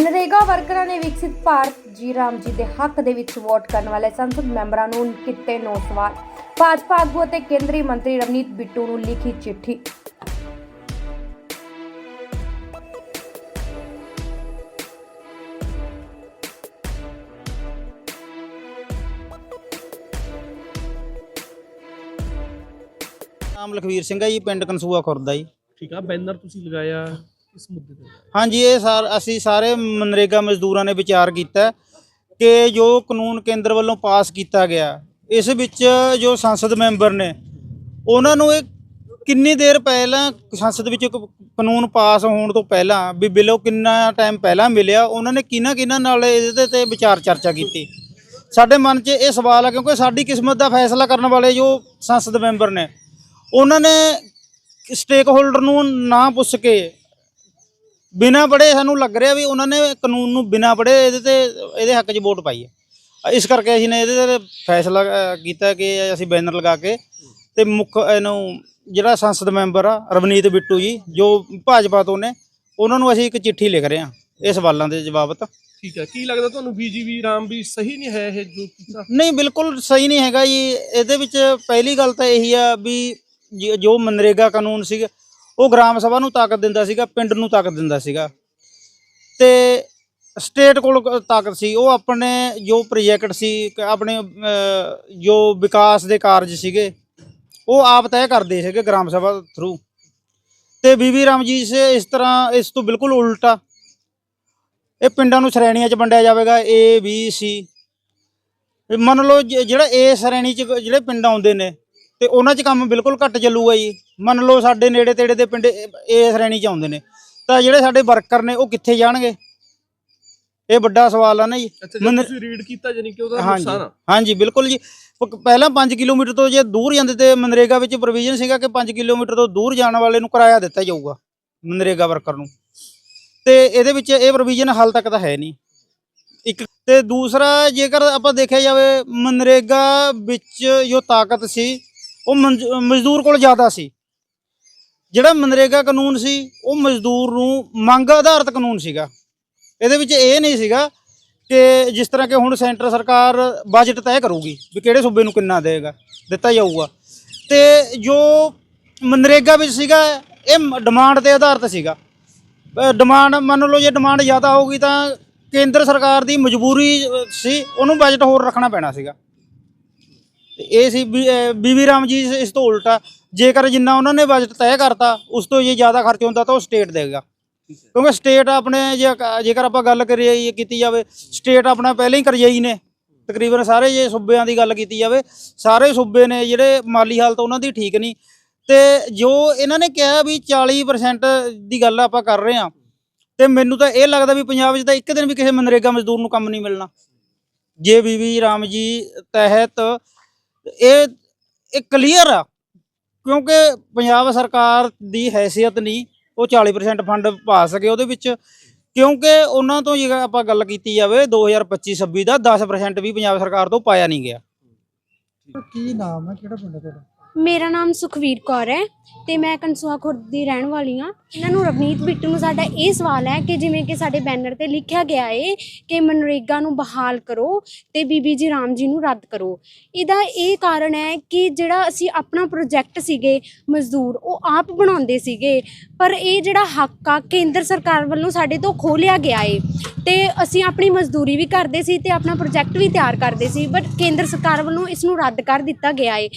ਮਨਰੇਗਾ ਵਰਕਰਾਂ ਨੇ ਵਿਕਸਿਤ ਭਾਰਤ ਜੀ ਰਾਮ ਜੀ ਦੇ ਹੱਕ ਦੇ ਵਿੱਚ ਵੋਟ ਕਰਨ ਵਾਲੇ ਸੰਸਦ ਮੈਂਬਰਾਂ ਨੂੰ ਕੀਤੇ ਨੌ ਸਵਾਲ। ਭਾਜਪਾ ਆਗੂ ਅਤੇ ਕੇਂਦਰੀ ਮੰਤਰੀ ਰਵਨੀਤ ਬਿੱਟੂ ਨੂੰ ਲਿਖੀ ਚਿੱਠੀ। ਨਾਮ ਲਖਵੀਰ ਸਿੰਘ ਹੈ ਜੀ ਪਿੰਡ ਕਨਸੂਆ ਖੁਰਦ ਦਾ ਜੀ। ਠੀਕ ਆ ਬੈਨਰ ਤੁਸੀਂ ਲਗਾਇਆ। ਇਸ ਮੁੱਦੇ ਤੇ ਹਾਂਜੀ, ਇਹ ਸਾਰ, ਅਸੀਂ ਸਾਰੇ ਮਨਰੇਗਾ ਮਜ਼ਦੂਰਾਂ ਨੇ ਵਿਚਾਰ ਕੀਤਾ ਕਿ ਜੋ ਕਾਨੂੰਨ ਕੇਂਦਰ ਵੱਲੋਂ ਪਾਸ ਕੀਤਾ ਗਿਆ, ਇਸ ਵਿੱਚ ਜੋ ਸੰਸਦ ਮੈਂਬਰ ਨੇ, ਉਹਨਾਂ ਨੂੰ ਇਹ ਕਿੰਨੀ ਦੇਰ ਪਹਿਲਾਂ ਸੰਸਦ ਵਿੱਚ ਕਾਨੂੰਨ ਪਾਸ ਹੋਣ ਤੋਂ ਪਹਿਲਾਂ ਵੀ ਬਿੱਲੋ ਕਿੰਨਾ ਟਾਈਮ ਪਹਿਲਾਂ ਮਿਲਿਆ, ਉਹਨਾਂ ਨੇ ਕਿਹਨਾਂ ਕਿਹਨਾਂ ਨਾਲ ਇਹਦੇ ਤੇ ਵਿਚਾਰ ਚਰਚਾ ਕੀਤੀ? ਸਾਡੇ ਮਨ 'ਚ ਇਹ ਸਵਾਲ ਆ ਕਿਉਂਕਿ ਸਾਡੀ ਕਿਸਮਤ ਦਾ ਫੈਸਲਾ ਕਰਨ ਵਾਲੇ ਜੋ ਸੰਸਦ ਮੈਂਬਰ ਨੇ, ਉਹਨਾਂ ਨੇ ਸਟੇਕ ਹੋਲਡਰ ਨੂੰ ਨਾ ਪੁੱਛ ਕੇ ਬਿਨਾ ਪੜ੍ਹੇ ਸਾਨੂੰ ਲੱਗ ਰਿਹਾ ਵੀ ਉਹਨਾਂ ਨੇ ਕਾਨੂੰਨ ਨੂੰ ਬਿਨਾ ਪੜ੍ਹੇ ਇਹਦੇ ਤੇ ਇਹਦੇ ਹੱਕ 'ਚ ਵੋਟ ਪਾਈ ਹੈ। ਇਸ ਕਰਕੇ ਅਸੀਂ ਨੇ ਇਹਦੇ ਤੇ ਫੈਸਲਾ ਕੀਤਾ ਕਿ ਅਸੀਂ ਬੈਨਰ ਲਗਾ ਕੇ ਤੇ ਮੁੱਖ ਇਹਨੂੰ ਜਿਹੜਾ ਸੰਸਦ ਮੈਂਬਰ ਆ ਰਵਨੀਤ ਬਿੱਟੂ ਜੀ ਜੋ ਭਾਜਪਾ ਤੋਂ ਨੇ ਉਹਨਾਂ ਨੂੰ ਅਸੀਂ ਇੱਕ ਚਿੱਠੀ ਲਿਖ ਰਹੇ ਹਾਂ ਇਹ ਸਵਾਲਾਂ ਦੇ ਜਵਾਬ ਤਾਂ। ਠੀਕ ਹੈ। ਕੀ ਲੱਗਦਾ ਤੁਹਾਨੂੰ ਬੀਜੀਵੀ ਰਾਮ ਵੀ ਸਹੀ ਨਹੀਂ ਹੈ ਇਹ ਜੋ ਕੀਤਾ? ਨਹੀਂ ਬਿਲਕੁਲ ਸਹੀ ਨਹੀਂ ਹੈਗਾ ਜੀ। ਇਹਦੇ ਵਿੱਚ ਪਹਿਲੀ ਗੱਲ ਤਾਂ ਇਹੀ ਆ ਵੀ ਜ- ਜੋ ਮਨਰੇਗਾ ਕਾਨੂੰਨ ਸੀਗਾ ਉਹ ਗ੍ਰਾਮ ਸਭਾ ਨੂੰ ਤਾਕਤ ਦਿੰਦਾ ਸੀਗਾ, ਪਿੰਡ ਨੂੰ ਤਾਕਤ ਦਿੰਦਾ ਸੀਗਾ। ਤੇ ਸਟੇਟ ਕੋਲ ਤਾਕਤ ਸੀ। ਉਹ ਆਪਣੇ ਜੋ ਪ੍ਰੋਜੈਕਟ ਸੀ ਆਪਣੇ ਜੋ ਵਿਕਾਸ ਦੇ ਕਾਰਜ ਸੀਗੇ, ਉਹ ਆਪ ਤੈਅ ਕਰਦੇ ਸੀਗੇ ਗ੍ਰਾਮ ਸਭਾ ਥਰੂ। ਤੇ ਬੀਬੀ ਰਾਮ ਸੇ ਇਸ ਤਰ੍ਹਾਂ, ਇਸ ਤੋਂ ਬਿਲਕੁਲ ਉਲਟਾ, ਇਹ ਪਿੰਡਾਂ ਨੂੰ ਸ਼੍ਰੇਣੀਆਂ 'ਚ ਵੰਡਿਆ ਜਾਵੇਗਾ ਏ ਬੀ ਸੀ ਮੰਨ ਲਓ ਜਿਹੜਾ ਏ ਸ਼੍ਰੇਣੀ ਚ, ਜਿਹੜੇ ਪਿੰਡ ਆਉਂਦੇ ਨੇ ਤੇ ਉਹਨਾਂ 'ਚ ਕੰਮ ਬਿਲਕੁਲ ਘੱਟ ਚੱਲੂਗਾ ਜੀ। ਮੰਨ ਲਓ ਸਾਡੇ ਨੇੜੇ ਤੇੜੇ ਦੇ ਪਿੰਡ ਏ ਸ਼੍ਰੇਣੀ 'ਚ ਆਉਂਦੇ ਨੇ। ਤਾਂ ਜਿਹੜੇ ਸਾਡੇ ਵਰਕਰ ਨੇ ਉਹ ਕਿੱਥੇ ਜਾਣਗੇ? ਇਹ ਵੱਡਾ ਸਵਾਲ ਆ ਨਾ ਜੀ। ਤੁਸੀਂ ਰੀਡ ਕੀਤਾ ਜਾਨੀ ਕਿ ਉਹਦਾ ਹਾਂਜੀ। ਨੁਕਸਾਨ ਹਾਂਜੀ ਬਿਲਕੁਲ ਜੀ। ਪਹਿਲਾਂ 5 ਕਿਲੋਮੀਟਰ ਤੋਂ ਜੇ ਦੂਰ ਜਾਂਦੇ ਤੇ ਮਨਰੇਗਾ ਵਿੱਚ ਪ੍ਰੋਵੀਜ਼ਨ ਸੀਗਾ ਕਿ 5 ਕਿਲੋਮੀਟਰ ਤੋਂ ਦੂਰ ਜਾਣ ਵਾਲੇ ਨੂੰ ਕਿਰਾਇਆ ਦਿੱਤਾ ਜਾਊਗਾ ਮਨਰੇਗਾ ਵਰਕਰ ਨੂੰ। ਤੇ ਇਹਦੇ ਵਿੱਚ ਇਹ ਪ੍ਰੋਵੀਜ਼ਨ ਹਾਲ ਤੱਕ ਤਾਂ ਹੈ ਨਹੀਂ। ਇੱਕ ਤੇ ਦੂਸਰਾ ਜੇਕਰ ਆਪਾਂ ਦੇਖਿਆ ਜਾਵੇ ਮਨਰੇਗਾ ਵਿੱਚ ਜੋ ਤਾਕਤ ਸੀ ਉਹ ਮੰਜ- ਮਜ਼ਦੂਰ ਕੋਲ ਜ਼ਿਆਦਾ ਸੀ। ਜਿਹੜਾ ਮਨਰੇਗਾ ਕਾਨੂੰਨ ਸੀ, ਉਹ ਮਜ਼ਦੂਰ ਨੂੰ ਮੰਗ ਆਧਾਰਿਤ ਕਾਨੂੰਨ ਸੀਗਾ। ਇਹਦੇ ਵਿੱਚ ਇਹ ਨਹੀਂ ਸੀਗਾ ਕਿ ਜਿਸ ਤਰ੍ਹਾਂ ਕਿ ਹੁਣ ਸੈਂਟਰ ਸਰਕਾਰ ਬਜਟ ਤੈਅ ਕਰੂਗੀ ਵੀ ਕਿਹੜੇ ਸੂਬੇ ਨੂੰ ਕਿੰਨਾ ਦੇਗਾ, ਦਿੱਤਾ ਜਾਊਗਾ। ਤੇ ਜੋ ਮਨਰੇਗਾ ਵਿੱਚ ਸੀਗਾ, ਇਹ ਡਿਮਾਂਡ ਤੇ ਆਧਾਰਿਤ ਸੀਗਾ। ਡਿਮਾਂਡ ਮੰਨ ਲਓ ਜੇ ਡਿਮਾਂਡ ਜ਼ਿਆਦਾ ਹੋਊਗੀ ਤਾਂ ਕੇਂਦਰ ਸਰਕਾਰ ਦੀ ਮਜਬੂਰੀ ਸੀ, ਉਹਨੂੰ ਬਜਟ ਹੋਰ ਰੱਖਣਾ ਪੈਣਾ ਸੀਗਾ। ਇਹ ਸੀ ਬੀਬੀ ਰਾਮ ਜੀ ਇਸ- ਤੋਂ ਉਲਟਾ। ਜੇਕਰ ਜਿੰਨਾ ਉਹਨਾਂ ਨੇ ਬਜਟ ਤੈਅ ਕਰਤਾ ਉਸ ਤੋਂ ਜੇ ਜ਼ਿਆਦਾ ਖਰਚ ਹੁੰਦਾ ਤਾਂ ਉਹ ਸਟੇਟ ਦੇਗਾ ਕਿਉਂਕਿ ਸਟੇਟ ਆਪਣੇ ਜੇਕਰ ਆਪਾਂ ਗੱਲ ਕਰੀਏ ਕੀਤੀ ਜਾਵੇ ਸਟੇਟ ਆਪਣਾ ਪਹਿਲਾਂ ਹੀ ਕਰਜ਼ਾਈ ਨੇ। ਤਕਰੀਬਨ ਸਾਰੇ ਜੇ ਸੂਬਿਆਂ ਦੀ ਗੱਲ ਕੀਤੀ ਜਾਵੇ ਸਾਰੇ ਸੂਬੇ ਨੇ ਜਿਹੜੇ ਮਾਲੀ ਹਾਲਤ ਉਹਨਾਂ ਦੀ ਠੀਕ ਨਹੀਂ। ਤੇ ਜੋ ਇਹਨਾਂ ਨੇ ਕਿਹਾ ਵੀ 40% ਦੀ ਗੱਲ ਆਪਾਂ ਕਰ ਰਹੇ ਹਾਂ ਤੇ ਮੈਨੂੰ ਤਾਂ ਇਹ ਲੱਗਦਾ ਵੀ ਪੰਜਾਬ 'ਚ ਤਾਂ ਇੱਕ ਦਿਨ ਵੀ ਕਿਸੇ ਮਨਰੇਗਾ ਮਜ਼ਦੂਰ ਨੂੰ ਕੰਮ ਨਹੀਂ ਮਿਲਣਾ। ਜੇ ਬੀਬੀ ਰਾਮ ਜੀ ਤਹਿਤ ਇਹ ਇਹ ਕਲੀਅਰ ਆ। ਕਿਉਂਕਿ ਪੰਜਾਬ ਸਰਕਾਰ ਦੀ ਹੈਸੀਅਤ ਨਹੀਂ, ਉਹ 40% ਫੰਡ ਪਾ ਸਕੇ ਉਹਦੇ ਵਿੱਚ। ਕਿਉਂਕਿ ਉਹਨਾਂ ਤੋਂ ਜੇ ਆਪਾਂ ਗੱਲ ਕੀਤੀ ਜਾਵੇ 2025-26 ਦਾ 10% ਵੀ ਪੰਜਾਬ ਸਰਕਾਰ ਤੋਂ ਪਾਇਆ ਨਹੀਂ ਗਿਆ। ਕੀ ਨਾਮ ਹੈ? ਕਿਹੜਾ ਪਿੰਡ ਤੁਹਾਡਾ? ਮੇਰਾ ਨਾਮ ਸੁਖਵੀਰ ਕੌਰ ਹੈ ਤੇ ਮੈਂ ਕਨਸੂਆ ਖੁਰਦ ਦੀ ਰਹਿਣ ਵਾਲੀ ਹਾਂ। ਇਹਨਾਂ ਨੂੰ ਰਵਨੀਤ ਬਿੱਟੂ ਨੂੰ ਸਾਡਾ ਇਹ ਸਵਾਲ ਹੈ ਕਿ ਜਿਵੇਂ ਕਿ ਸਾਡੇ ਬੈਨਰ ਤੇ ਲਿਖਿਆ ਗਿਆ ਏ ਕਿ ਮਨਰੇਗਾ ਨੂੰ ਬਹਾਲ ਕਰੋ ਤੇ ਬੀਬੀ ਜੀ ਰਾਮ ਜੀ ਨੂੰ ਰੱਦ ਕਰੋ। ਇਹਦਾ ਇਹ ਕਾਰਨ ਹੈ ਕਿ ਜਿਹੜਾ ਅਸੀਂ ਆਪਣਾ ਪ੍ਰੋਜੈਕਟ ਸੀਗੇ ਮਜ਼ਦੂਰ, ਉਹ ਆਪ ਬਣਾਉਂਦੇ ਸੀਗੇ, ਪਰ ਇਹ ਜਿਹੜਾ ਹੱਕ ਆ ਕੇਂਦਰ ਸਰਕਾਰ ਵੱਲੋਂ ਸਾਡੇ ਤੋਂ ਖੋਹ ਲਿਆ ਗਿਆ ਏ ਤੇ ਅਸੀਂ ਆਪਣੀ ਮਜ਼ਦੂਰੀ ਵੀ ਕਰਦੇ ਸੀ ਤੇ ਆਪਣਾ ਪ੍ਰੋਜੈਕਟ ਵੀ ਤਿਆਰ ਕਰਦੇ ਸੀ ਬਟ ਕੇਂਦਰ ਸਰਕਾਰ ਵੱਲੋਂ ਇਸ ਨੂੰ ਰੱਦ ਕਰ ਦਿੱਤਾ ਗਿਆ ਏ।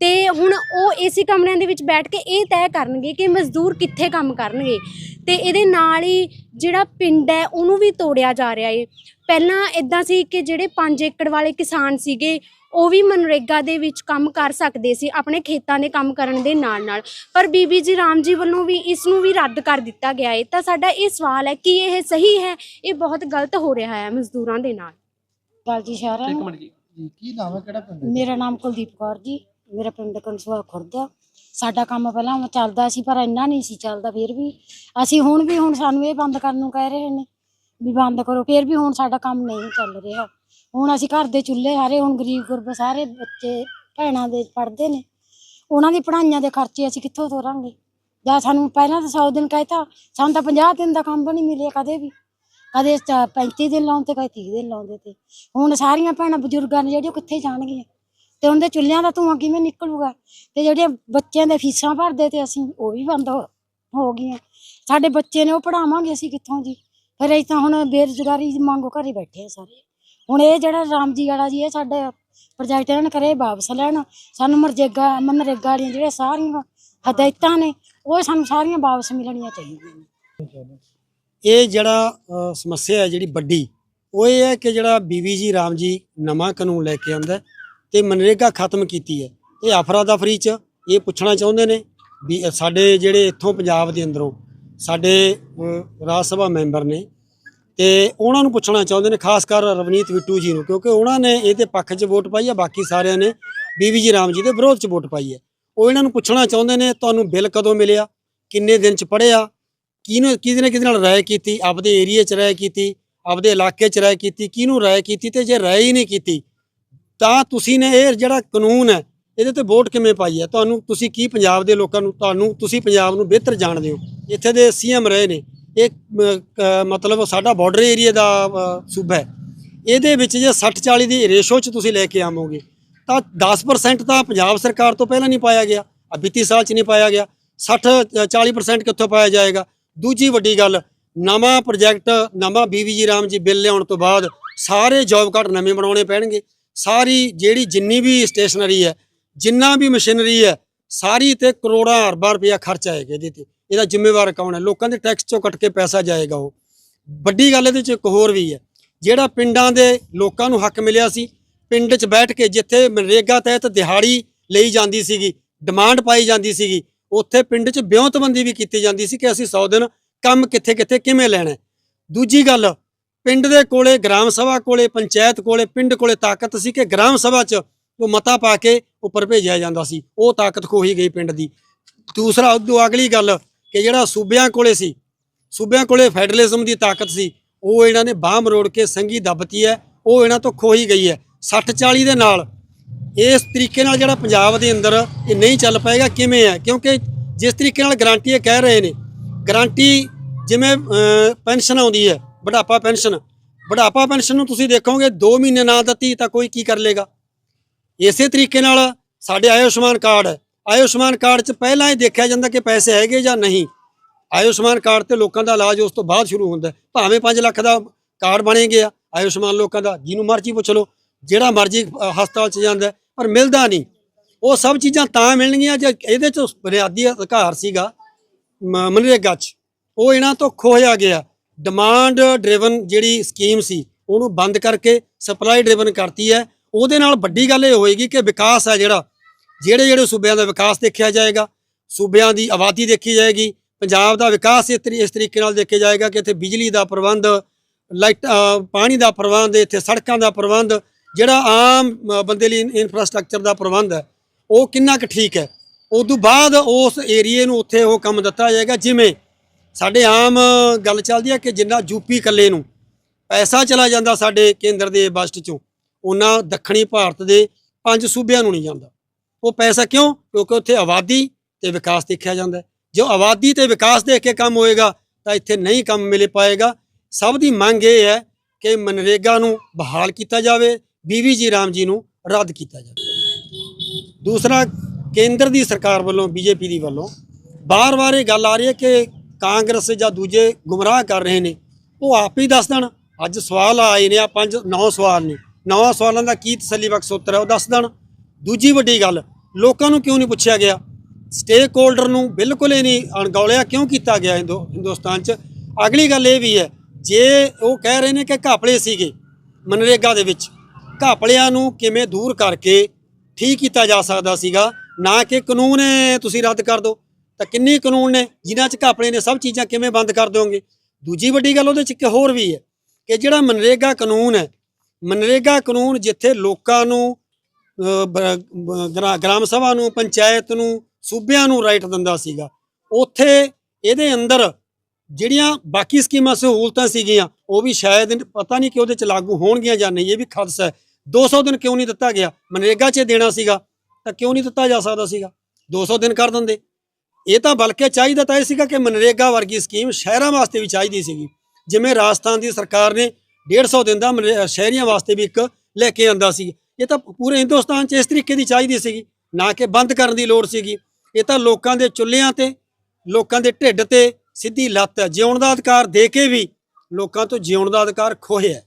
ਤੇ ਹੁਣ ਉਹ ਏਸੀ ਕਮਰਿਆਂ ਦੇ ਵਿੱਚ ਬੈਠ ਕੇ ਇਹ ਤੈਅ ਕਰਨਗੇ ਕਿ ਮਜ਼ਦੂਰ ਕਿੱਥੇ ਕੰਮ ਕਰਨਗੇ। ਤੇ ਇਹਦੇ ਨਾਲ ਹੀ ਜਿਹੜਾ ਪਿੰਡ ਹੈ ਉਹਨੂੰ ਵੀ ਤੋੜਿਆ ਜਾ ਰਿਹਾ ਏ। ਪਹਿਲਾਂ ਇਦਾਂ ਸੀ ਕਿ ਜਿਹੜੇ 5 ਏਕੜ ਵਾਲੇ ਕਿਸਾਨ ਸੀਗੇ ਉਹ ਵੀ ਮਨਰੇਗਾ ਦੇ ਵਿੱਚ ਕੰਮ ਕਰ ਸਕਦੇ ਸੀ ਆਪਣੇ ਖੇਤਾਂ ਦੇ ਕੰਮ ਕਰਨ ਦੇ ਨਾਲ ਨਾਲ ਪਰ ਬੀਬੀ ਜੀ ਰਾਮ ਜੀ ਵੱਲੋਂ ਵੀ ਇਸ ਨੂੰ ਵੀ ਰੱਦ ਕਰ ਦਿੱਤਾ ਗਿਆ ਏ। ਤਾਂ ਸਾਡਾ ਇਹ ਸਵਾਲ ਹੈ ਕਿ ਇਹ ਸਹੀ ਹੈ ਇਹ ਬਹੁਤ ਗਲਤ ਹੋ ਰਿਹਾ ਹੈ ਮਜ਼ਦੂਰਾਂ ਦੇ ਨਾਲ। ਗੱਲ ਜੀ ਸਾਰਿਆਂ ਇੱਕ ਮਿੰਟ ਜੀ ਕੀ ਨਾਮ ਹੈ ਕਿਹੜਾ ਪਿੰਡ ਹੈ? ਮੇਰਾ ਨਾਮ ਕੁਲਦੀਪ ਕੌਰ ਜੀ। ਮੇਰਾ ਪਿੰਡ ਕਨਸੂਆ ਖੁਰਦ ਆ। ਸਾਡਾ ਕੰਮ ਪਹਿਲਾਂ ਚੱਲਦਾ ਸੀ, ਪਰ ਇੰਨਾ ਨਹੀਂ ਸੀ ਚੱਲਦਾ, ਫਿਰ ਵੀ ਅਸੀਂ ਹੁਣ ਵੀ ਹੁਣ ਸਾਨੂੰ ਇਹ ਬੰਦ ਕਰਨ ਨੂੰ ਕਹਿ ਰਹੇ ਨੇ ਵੀ ਬੰਦ ਕਰੋ, ਫਿਰ ਵੀ ਹੁਣ ਸਾਡਾ ਕੰਮ ਨਹੀਂ ਚੱਲ ਰਿਹਾ। ਹੁਣ ਅਸੀਂ ਘਰ ਦੇ ਚੁੱਲ੍ਹੇ ਹਾਰੇ, ਹੁਣ ਗਰੀਬ ਗੁਰਬ ਸਾਰੇ ਬੱਚੇ, ਭੈਣਾਂ ਦੇ ਪੜ੍ਹਦੇ ਨੇ। ਉਹਨਾਂ ਦੀ ਪੜ੍ਹਾਈਆਂ ਦੇ ਖਰਚੇ ਅਸੀਂ ਕਿੱਥੋਂ ਤੋਰਾਂਗੇ? ਜਾਂ ਸਾਨੂੰ ਪਹਿਲਾਂ ਤਾਂ 100 ਦਿਨ ਕਹਿਤਾ, ਸਾਨੂੰ ਤਾਂ 50 ਦਿਨ ਦਾ ਕੰਮ ਵੀ ਨਹੀਂ ਮਿਲਿਆ ਕਦੇ ਵੀ। ਕਦੇ ਚ- 35 ਦਿਨ ਲਾਉਂਦੇ, ਕਦੇ 30 ਦਿਨ ਲਾਉਂਦੇ ਤੇ। ਹੁਣ ਸਾਰੀਆਂ ਭੈਣਾਂ ਬਜ਼ੁਰਗਾਂ ਨੇ ਜਿਹੜੀਆਂ ਕਿੱਥੇ ਜਾਣਗੀਆਂ? ਤੇ ਉਹਨਾਂ ਦੇ ਚੁੱਲ੍ਹਿਆਂ ਦਾ ਧੂੰਆਂ ਕਿਵੇਂ ਨਿਕਲੂਗਾ? ਤੇ ਜਿਹੜੀਆਂ ਬੱਚਿਆਂ ਦੇ ਫੀਸਾਂ ਭਰਦੇ ਤੇ ਅਸੀਂ ਉਹ ਵੀ ਬੰਦ ਹੋ- ਹੋ ਗਈਆਂ। ਸਾਡੇ ਬੱਚੇ ਨੇ ਉਹ ਪੜਾਵਾਂਗੇ ਅਸੀਂ ਕਿੱਥੋਂ ਜੀ? ਫਿਰ ਅਸੀਂ ਤਾਂ ਹੁਣ ਬੇਰੁਜ਼ਗਾਰੀ ਦੀ ਮੰਗੋ ਘਰੇ ਬੈਠੇ ਆ ਸਾਰੇ। ਹੁਣ ਇਹ ਜਿਹੜਾ ਰਾਮ ਜੀ ਵਾਲਾ ਜੀ ਇਹ ਸਾਡੇ ਪ੍ਰੋਜੈਕਟ ਇਹਨਾਂ ਨੇ ਕਰੇ ਵਾਪਸ ਲੈਣ। ਸਾਨੂੰ ਮਰਜੇਗਾ ਮਨਰੇਗਾ ਵਾਲੀਆਂ ਜਿਹੜੀਆਂ ਸਾਰੀਆਂ ਹਦਾਇਤਾਂ ਨੇ ਉਹ ਸਾਨੂੰ ਸਾਰੀਆਂ ਵਾਪਸ ਮਿਲਣੀਆਂ ਚਾਹੀਦੀਆਂ ਨੇ। ਇਹ ਜਿਹੜਾ ਅ, ਸਮੱਸਿਆ ਹੈ ਜਿਹੜੀ ਵੱਡੀ ਉਹ ਇਹ ਹੈ ਕਿ ਜਿਹੜਾ ਬੀਵੀਜੀ ਰਾਮ ਜੀ ਨਵਾਂ ਕਾਨੂੰਨ ਲੈ ਕੇ ਆਂਦਾ ਤੇ ਮਨਰੇਗਾ ਖਤਮ ਕੀਤੀ ਹੈ। ਇਹ ਅਫਰਾ ਦਫਰੀ ਚ ਇਹ ਪੁੱਛਣਾ ਚਾਹੁੰਦੇ ਨੇ ਵੀ ਸਾਡੇ ਜਿਹੜੇ ਇੱਥੋਂ ਪੰਜਾਬ ਦੇ ਅੰਦਰੋਂ ਸਾਡੇ ਰਾਜ ਸਭਾ ਮੈਂਬਰ ਨੇ ਤੇ ਉਹਨਾਂ ਨੂੰ ਪੁੱਛਣਾ ਚਾਹੁੰਦੇ ਨੇ, ਖਾਸ ਕਰ ਰਵਨੀਤ ਬਿੱਟੂ ਜੀ ਨੂੰ, ਕਿਉਂਕਿ ਉਹਨਾਂ ਨੇ ਇਹਦੇ ਪੱਖ 'ਚ ਵੋਟ ਪਾਈ ਹੈ, ਬਾਕੀ ਸਾਰਿਆਂ ਨੇ ਬੀਵੀਜੀ ਰਾਮ ਜੀ ਦੇ ਵਿਰੋਧ 'ਚ ਵੋਟ ਪਾਈ ਹੈ। ਉਹ ਇਹਨਾਂ ਨੂੰ ਪੁੱਛਣਾ ਚਾਹੁੰਦੇ ਨੇ, ਤੁਹਾਨੂੰ ਬਿੱਲ ਕਦੋਂ ਮਿਲਿਆ? ਕਿੰਨੇ ਦਿਨ 'ਚ ਪੜਿਆ ਕਿਹਨੂੰ, ਕਿਹਦੇ ਨੇ ਕਿਹਦੇ ਨਾਲ ਰਾਏ ਕੀਤੀ? ਆਪਦੇ ਏਰੀਆ 'ਚ ਰਾਏ ਕੀਤੀ, ਆਪਦੇ ਇਲਾਕੇ 'ਚ ਰਾਏ ਕੀਤੀ, ਕਿਹਨੂੰ ਰਾਏ ਕੀਤੀ ਤੇ ਜੇ ਰਾਏ ਹੀ ਨਹੀਂ ਕੀਤੀ ਤਾਂ ਤੁਸੀਂ ਨੇ ਇਹ ਜਿਹੜਾ ਕਾਨੂੰਨ ਹੈ ਇਹਦੇ ਤੇ ਵੋਟ ਕਿਵੇਂ ਪਾਈ ਹੈ? ਤੁਹਾਨੂੰ ਤੁਸੀਂ ਕੀ ਪੰਜਾਬ ਦੇ ਲੋਕਾਂ ਨੂੰ ਤੁਹਾਨੂੰ ਤੁਸੀਂ ਪੰਜਾਬ ਨੂੰ ਬਿਹਤਰ ਜਾਣਦੇ ਹੋ? ਇੱਥੇ ਦੇ ਸੀਐਮ ਰਹੇ ਨੇ। ਇਹ ਅਮ, ਮਤਲਬ ਸਾਡਾ ਬਾਰਡਰ ਏਰੀਆ ਦਾ ਸੂਬਾ ਹੈ। ਇਹਦੇ ਵਿੱਚ ਜੇ 60 40 ਦੀ ਰੇਸ਼ੋ 'ਚ ਤੁਸੀਂ ਲੈ ਕੇ ਆਵੋਗੇ ਤਾਂ 10% ਤਾਂ ਪੰਜਾਬ ਸਰਕਾਰ ਤੋਂ ਪਹਿਲਾਂ ਨਹੀਂ ਪਾਇਆ ਗਿਆ ਬੀਤੀ ਸਾਲ 'ਚ ਨਹੀਂ ਪਾਇਆ ਗਿਆ। 60 40% ਕਿੱਥੋਂ ਪਾਇਆ ਜਾਏਗਾ? ਦੂਜੀ ਵੱਡੀ ਗੱਲ ਨਵਾਂ ਪ੍ਰੋਜੈਕਟ ਨਵਾਂ ਬੀਵੀਜੀ ਰਾਮ ਜੀ ਬਿੱਲ ਲਿਆਉਣ ਤੋਂ ਬਾਅਦ ਸਾਰੇ ਜੌਬ ਕਾਰਡ ਨਵੇਂ ਬਣਾਉਣੇ ਪੈਣਗੇ। ਸਾਰੀ ਜਿਹੜੀ ਜਿੰਨੀ ਵੀ ਸਟੇਸ਼ਨਰੀ ਹੈ, ਜਿੰਨਾ ਵੀ ਮਸ਼ੀਨਰੀ ਹੈ, ਸਾਰੀ ਤੇ ਕਰੋੜਾਂ ਅਰਬਾਂ ਰੁਪਇਆ ਖਰਚ ਆਏਗਾ ਇਹਦੇ ਤੇ। ਇਹਦਾ ਜ਼ਿੰਮੇਵਾਰ ਕੌਣ ਹੈ? ਲੋਕਾਂ ਦੇ ਟੈਕਸ ਚੋਂ ਕੱਟ ਕੇ ਪੈਸਾ ਜਾਏਗਾ ਉਹ। ਵੱਡੀ ਗੱਲ ਇਹਦੇ ਚ ਇੱਕ ਹੋਰ ਵੀ ਹੈ, ਜਿਹੜਾ ਪਿੰਡਾਂ ਦੇ ਲੋਕਾਂ ਨੂੰ ਹੱਕ ਮਿਲਿਆ ਸੀ, ਪਿੰਡ 'ਚ ਬੈਠ ਕੇ ਜਿੱਥੇ ਮਨਰੇਗਾ ਤਹਿਤ ਦਿਹਾੜੀ ਲਈ ਜਾਂਦੀ ਸੀਗੀ ਡਿਮਾਂਡ ਪਾਈ ਜਾਂਦੀ ਸੀਗੀ, ਉੱਥੇ ਪਿੰਡ 'ਚ ਵਿਉਂਤਬੰਦੀ ਵੀ ਕੀਤੀ ਜਾਂਦੀ ਸੀ ਕਿ ਅਸੀਂ 100 ਦਿਨ ਕੰਮ ਕਿੱਥੇ ਕਿੱਥੇ ਕਿਵੇਂ ਲੈਣਾ ਦੂਜੀ ਗੱਲ ਪਿੰਡ ਦੇ ਕੋਲੇ, ਗ੍ਰਾਮ ਸਭਾ ਕੋਲੇ, ਪੰਚਾਇਤ ਕੋਲੇ, ਪਿੰਡ ਕੋਲੇ ਤਾਕਤ ਸੀ ਕਿ ਗ੍ਰਾਮ ਸਭਾ 'ਚ ਉਹ ਮਤਾ ਪਾ ਕੇ ਉੱਪਰ ਭੇਜਿਆ ਜਾਂਦਾ ਸੀ। ਉਹ ਤਾਕਤ ਖੋਹੀ ਗਈ ਪਿੰਡ ਦੀ। ਦੂਸਰਾ, ਉਦੋਂ ਅਗਲੀ ਗੱਲ ਕਿ ਜਿਹੜਾ ਸੂਬਿਆਂ ਕੋਲੇ ਸੀ, ਸੂਬਿਆਂ ਕੋਲੇ ਫੈਡਰਲਿਜ਼ਮ ਦੀ ਤਾਕਤ ਸੀ, ਉਹ ਇਹਨਾਂ ਨੇ ਬਾਹ ਮਰੋੜ ਕੇ ਸੰਗੀ ਦੱਬਤੀ ਹੈ, ਉਹ ਇਹਨਾਂ ਤੋਂ ਖੋਹੀ ਗਈ ਹੈ। 60 40 ਦੇ ਨਾਲ ਇਸ ਤਰੀਕੇ ਨਾਲ ਜਿਹੜਾ ਪੰਜਾਬ ਦੇ ਅੰਦਰ ਇਹ ਨਹੀਂ ਚੱਲ ਪਾਏਗਾ, ਕਿਵੇਂ ਹੈ? ਕਿਉਂਕਿ ਜਿਸ ਤਰੀਕੇ ਨਾਲ ਗਾਰੰਟੀ ਇਹ ਕਹਿ ਰਹੇ ਨੇ, ਗਾਰੰਟੀ ਜਿਵੇਂ ਪੈਨਸ਼ਨ ਆਉਂਦੀ ਹੈ ਬੁਢਾਪਾ ਪੈਨਸ਼ਨ। ਬੁਢਾਪਾ ਪੈਨਸ਼ਨ ਨੂੰ ਤੁਸੀਂ ਦੇਖੋਗੇ 2 ਮਹੀਨੇ ਨਾ ਦਿੱਤੀ ਤਾਂ ਕੋਈ ਕੀ ਕਰ ਲੇਗਾ। ਇਸੇ ਤਰੀਕੇ ਨਾਲ ਸਾਡੇ ਆਯੁਸ਼ਮਾਨ ਕਾਰਡ ਹੈ। ਆਯੁਸ਼ਮਾਨ ਕਾਰਡ 'ਚ ਪਹਿਲਾਂ ਹੀ ਦੇਖਿਆ ਜਾਂਦਾ ਕਿ ਪੈਸੇ ਹੈਗੇ ਜਾਂ ਨਹੀਂ। ਆਯੁਸ਼ਮਾਨ ਕਾਰਡ ਤੇ ਲੋਕਾਂ ਦਾ ਇਲਾਜ ਉਸ ਤੋਂ ਬਾਅਦ ਸ਼ੁਰੂ ਹੁੰਦਾ ਭਾਵੇਂ 5 ਲੱਖ ਦਾ ਕਾਰਡ ਬਣੇ ਗਿਆ, ਆਯੁਸ਼ਮਾਨ ਲੋਕਾਂ ਦਾ, ਜਿਹਨੂੰ ਮਰਜ਼ੀ ਪੁੱਛ ਲਓ, ਜਿਹੜਾ ਮਰਜ਼ੀ ਹਸਪਤਾਲ 'ਚ ਜਾਂਦਾ ਪਰ ਮਿਲਦਾ ਨਹੀਂ। ਉਹ ਸਭ ਚੀਜ਼ਾਂ ਤਾਂ ਮਿਲਣਗੀਆਂ ਜੇ ਇਹਦੇ 'ਚ ਬੁਨਿਆਦੀ ਅਧਿਕਾਰ ਸੀਗਾ, ਮ- ਮਨਰੇਗਾ 'ਚ। ਉਹ ਇਹਨਾਂ ਤੋਂ ਖੋਇਆ ਗਿਆ। ਡਿਮਾਂਡ ਡਰਿਵਨ ਜਿਹੜੀ ਸਕੀਮ ਸੀ, ਉਹਨੂੰ ਬੰਦ ਕਰਕੇ ਸਪਲਾਈ ਡਰਿਵਨ ਕਰਤੀ ਹੈ। ਉਹਦੇ ਨਾਲ ਵੱਡੀ ਗੱਲ ਇਹ ਹੋਏਗੀ ਕਿ ਵਿਕਾਸ ਹੈ ਜਿਹੜਾ, ਜਿਹੜੇ ਜਿਹੜੇ ਸੂਬਿਆਂ ਦਾ ਵਿਕਾਸ ਦੇਖਿਆ ਜਾਏਗਾ, ਸੂਬਿਆਂ ਦੀ ਆਬਾਦੀ ਦੇਖੀ ਜਾਏਗੀ, ਪੰਜਾਬ ਦਾ ਵਿਕਾਸ ਇਸ ਤਰੀਕੇ ਨਾਲ ਦੇਖਿਆ ਜਾਏਗਾ ਕਿ ਇੱਥੇ ਬਿਜਲੀ ਦਾ ਪ੍ਰਬੰਧ, ਲਾਈਟ ਪਾਣੀ ਦਾ ਪ੍ਰਬੰਧ, ਇੱਥੇ ਸੜਕਾਂ ਦਾ ਪ੍ਰਬੰਧ, ਜਿਹੜਾ ਆਮ ਬੰਦੇ ਲਈ ਇਨਫਰਾਸਟ੍ਰਕਚਰ ਦਾ ਪ੍ਰਬੰਧ ਹੈ, ਉਹ ਕਿੰਨਾ ਕੁ ਠੀਕ ਹੈ। ਉਸ ਤੋਂ ਬਾਅਦ ਉਸ ਏਰੀਏ ਨੂੰ ਉੱਥੇ ਉਹ ਕੰਮ ਦਿੱਤਾ ਜਾਏਗਾ, ਜਿਵੇਂ ਸਾਡੇ ਆਮ ਗੱਲ ਚੱਲਦੀ ਹੈ ਕਿ ਜਿੰਨਾ ਯੂਪੀ ਇਕੱਲੇ ਨੂੰ ਪੈਸਾ ਚਲਾ ਜਾਂਦਾ ਸਾਡੇ ਕੇਂਦਰ ਦੇ ਬਜਟ ਚੋਂ ਉਹਨਾਂ ਦੱਖਣੀ ਭਾਰਤ ਦੇ ਪੰਜ ਸੂਬਿਆਂ ਨੂੰ ਨਹੀਂ ਜਾਂਦਾ। ਉਹ ਪੈਸਾ ਕਿਉਂ? ਕਿਉਂਕਿ ਉੱਥੇ ਆਬਾਦੀ ਤੇ ਵਿਕਾਸ ਦੇਖਿਆ ਜਾਂਦਾ ਜੋ ਆਬਾਦੀ ਤੇ ਵਿਕਾਸ ਦੇਖ ਕੇ ਕੰਮ ਹੋਏਗਾ, ਤਾਂ ਇੱਥੇ ਨਹੀਂ ਕੰਮ ਮਿਲ ਪਾਏਗਾ। ਸਭ ਦੀ ਮੰਗ ਇਹ ਹੈ ਕਿ ਮਨਰੇਗਾ ਨੂੰ ਬਹਾਲ ਕੀਤਾ ਜਾਵੇ ਬੀਵੀਜੀ ਰਾਮ ਜੀ ਨੂੰ ਰੱਦ ਕੀਤਾ ਜਾਵੇ। ਦੂਸਰਾ, ਕੇਂਦਰ ਦੀ ਸਰਕਾਰ ਵੱਲੋਂ, ਬੀਜੇਪੀ ਦੀ ਵੱਲੋਂ ਬਾਰ-ਬਾਰ ਇਹ ਗੱਲ ਆ ਰਹੀ ਹੈ ਕਿ ਕਾਂਗਰਸ ਜਾਂ ਦੂਜੇ ਗੁੰਮਰਾਹ ਕਰ ਰਹੇ ਨੇ, ਉਹ ਆਪ ਹੀ ਦੱਸ ਦੇਣ। ਅੱਜ ਸਵਾਲ ਆਏ ਨੇ ਆ ਪੰਜ, ਨੌ ਸਵਾਲ ਨੇ। ਨੌ ਸਵਾਲਾਂ ਦਾ ਕੀ ਤਸੱਲੀਬਖਸ਼ ਉੱਤਰ ਹੈ, ਉਹ ਦੱਸ ਦੇਣ। ਦੂਜੀ ਵੱਡੀ ਗੱਲ, ਲੋਕਾਂ ਨੂੰ ਕਿਉਂ ਨਹੀਂ ਪੁੱਛਿਆ ਗਿਆ? ਸਟੇਕ ਹੋਲਡਰ ਨੂੰ ਬਿਲਕੁਲ ਹੀ ਨਹੀਂ ਅਣਗੌਲਿਆ ਕਿਉਂ ਕੀਤਾ ਗਿਆ ਹਿੰਦੂ, ਹਿੰਦੁਸਤਾਨ 'ਚ? ਅਗਲੀ ਗੱਲ ਇਹ ਵੀ ਹੈ, ਜੇ ਉਹ ਕਹਿ ਰਹੇ ਨੇ ਕਿ ਘਾਪਲੇ ਸੀਗੇ ਮਨਰੇਗਾ ਦੇ ਵਿੱਚ, ਘਾਪਲਿਆਂ ਨੂੰ ਕਿਵੇਂ ਦੂਰ ਕਰਕੇ ਠੀਕ ਕੀਤਾ ਜਾ ਸਕਦਾ ਸੀਗਾ? ਨਾ ਕਿ ਕਾਨੂੰਨ ਤੁਸੀਂ ਰੱਦ ਕਰ ਦਿਓ। ਤਾਂ ਕਿੰਨੀ ਕਾਨੂੰਨ ਨੇ ਜਿਨ੍ਹਾਂ 'ਚ ਘਾਪਲੇ ਨੇ ਸਭ ਚੀਜ਼ਾਂ ਕਿਵੇਂ ਬੰਦ ਕਰ ਦਿਓਗੇ? ਦੂਜੀ ਵੱਡੀ ਗੱਲ ਉਹਦੇ 'ਚ ਇੱਕ ਹੋਰ ਵੀ ਹੈ ਕਿ ਜਿਹੜਾ ਮਨਰੇਗਾ ਕਾਨੂੰਨ ਹੈ ਮਨਰੇਗਾ ਕਾਨੂੰਨ ਜਿੱਥੇ ਲੋਕਾਂ ਨੂੰ ਅਹ, ਗ੍ਰਾਮ ਸਭਾ ਨੂੰ ਪੰਚਾਇਤ ਨੂੰ ਸੂਬਿਆਂ ਨੂੰ ਰਾਈਟ ਦਿੰਦਾ ਸੀਗਾ ਉੱਥੇ ਇਹਦੇ ਅੰਦਰ ਜਿਹੜੀਆਂ ਬਾਕੀ ਸਕੀਮਾਂ ਸਹੂਲਤਾਂ ਸੀਗੀਆਂ ਉਹ ਵੀ ਸ਼ਾਇਦ ਪਤਾ ਨਹੀਂ ਕਿ ਉਹਦੇ ਚ ਲਾਗੂ ਹੋਣਗੀਆਂ ਜਾਂ ਨਹੀਂ ਇਹ ਵੀ ਖਦਸ਼ਾ ਹੈ। 200 ਦਿਨ ਕਿਉਂ ਨਹੀਂ ਦਿੱਤਾ ਗਿਆ? ਮਨਰੇਗਾ 'ਚ ਦੇਣਾ ਸੀਗਾ ਤਾਂ ਕਿਉਂ ਨਹੀਂ ਦਿੱਤਾ ਜਾ ਸਕਦਾ ਸੀਗਾ? 200 ਦਿਨ ਕਰ ਦਿੰਦੇ। ਇਹ ਤਾਂ ਬਲਕਿ ਚਾਹੀਦਾ ਤਾਂ ਇਹ ਸੀਗਾ ਕਿ ਮਨਰੇਗਾ ਵਰਗੀ ਸਕੀਮ ਸ਼ਹਿਰਾਂ ਵਾਸਤੇ ਵੀ ਚਾਹੀਦੀ ਸੀਗੀ। ਜਿਵੇਂ ਰਾਜਸਥਾਨ ਦੀ ਸਰਕਾਰ ਨੇ 150 ਦਿਨ ਦਾ ਮਨਰੇ- ਸ਼ਹਿਰੀਆਂ ਵਾਸਤੇ ਵੀ ਇੱਕ ਲੈ ਕੇ ਆਂਦਾ ਸੀ। ਇਹ ਤਾਂ ਪੂਰੇ ਹਿੰਦੁਸਤਾਨ 'ਚ ਇਸ ਤਰੀਕੇ ਦੀ ਚਾਹੀਦੀ ਸੀਗੀ, ਨਾ ਕਿ ਬੰਦ ਕਰਨ ਦੀ ਲੋੜ ਸੀਗੀ। ਇਹ ਤਾਂ ਲੋਕਾਂ ਦੇ ਚੁੱਲ੍ਹਿਆਂ ਤੇ, ਲੋਕਾਂ ਦੇ ਢਿੱਡ ਤੇ ਸਿੱਧੀ ਲੱਤ ਹੈ। ਜਿਉਣ ਦਾ ਅਧਿਕਾਰ ਦੇ ਕੇ ਵੀ ਲੋਕਾਂ ਤੋਂ ਜਿਉਣ ਦਾ ਅਧਿਕਾਰ ਖੋਹਿਆ ਹੈ।